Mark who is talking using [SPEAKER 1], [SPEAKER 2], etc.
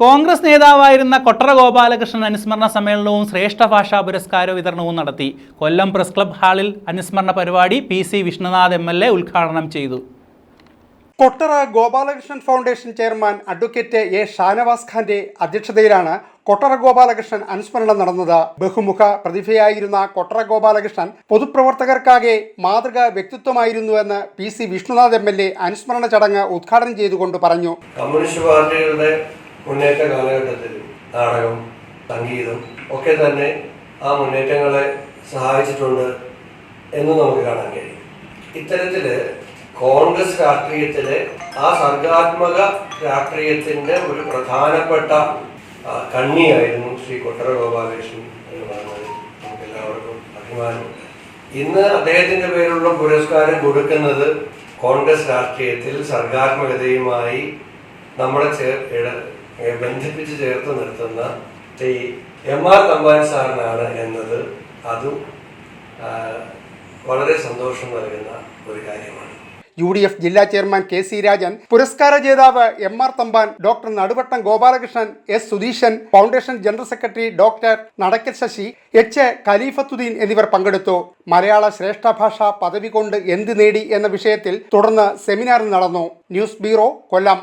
[SPEAKER 1] കോൺഗ്രസ് നേതാവായിരുന്ന കൊട്ടറ ഗോപാലകൃഷ്ണൻ അനുസ്മരണ സമ്മേളനവും ശ്രേഷ്ഠ ഭാഷാ പുരസ്കാര വിതരണവും നടത്തി. കൊല്ലം പ്രസ് ക്ലബ് ഹാളിൽ അനുസ്മരണ പരിപാടി P C Vishnunath M L A ഉദ്ഘാടനം ചെയ്തു.
[SPEAKER 2] Kottara Gopalakrishnan foundation chairman advocate A Shanavas ഖാന്റെ അധ്യക്ഷതയിലാണ് കൊട്ടറ ഗോപാലകൃഷ്ണൻ അനുസ്മരണം നടന്നത്. ബഹുമുഖ പ്രതിഭയായിരുന്ന കൊട്ടറ ഗോപാലകൃഷ്ണൻ പൊതുപ്രവർത്തകർക്കാകെ മാതൃക വ്യക്തിത്വമായിരുന്നുവെന്ന് P C Vishnunath M L A അനുസ്മരണ ചടങ്ങ് ഉദ്ഘാടനം ചെയ്തുകൊണ്ട് പറഞ്ഞു.
[SPEAKER 3] കമ്മ്യൂണിസ്റ്റ് പാർട്ടികളുടെ മുന്നേറ്റ കാലഘട്ടത്തിൽ നാടകം സംഗീതം ഒക്കെ തന്നെ ആ മുന്നേറ്റങ്ങളെ സഹായിച്ചിട്ടുണ്ട് എന്ന് നമുക്ക് കാണാൻ കഴിയും. ഇത്തരത്തിൽ കോൺഗ്രസ് രാഷ്ട്രീയത്തിലെ ആ സർഗാത്മക രാഷ്ട്രീയത്തിന്റെ ഒരു പ്രധാനപ്പെട്ട കണ്ണിയായിരുന്നു ശ്രീ കൊട്ടര ഗോപാലകൃഷ്ണൻ എന്ന് പറഞ്ഞത് നമുക്ക് എല്ലാവർക്കും അഭിമാനമുണ്ട് ഇന്ന് അദ്ദേഹത്തിന്റെ പേരിലുള്ള പുരസ്കാരം കൊടുക്കുന്നത് കോൺഗ്രസ് രാഷ്ട്രീയത്തിൽ സർഗാത്മകതയുമായി നമ്മളെ ചേർ ബന്ധിപ്പിച്ച് ചേർത്ത് നിർത്തുന്ന ഈ എം ആർ തമ്പാൻ സാറിനാണ് എന്നത്. അതും വളരെ സന്തോഷം നൽകുന്ന ഒരു കാര്യമാണ്.
[SPEAKER 2] യു ഡി എഫ് ജില്ലാ ചെയർമാൻ കെ സി രാജൻ പുരസ്കാര ജേതാവ് M R Thampan doctor Naduvattam Gopalakrishnan S Sudheeshan foundation general secretary doctor Nadakkal Sasi H Khalifathuddin എന്നിവർ പങ്കെടുത്തു. മലയാള ശ്രേഷ്ഠ ഭാഷ പദവി കൊണ്ട് എന്ത് നേടി എന്ന വിഷയത്തിൽ തുടർന്ന് സെമിനാർ നടന്നു. News bureau Kollam.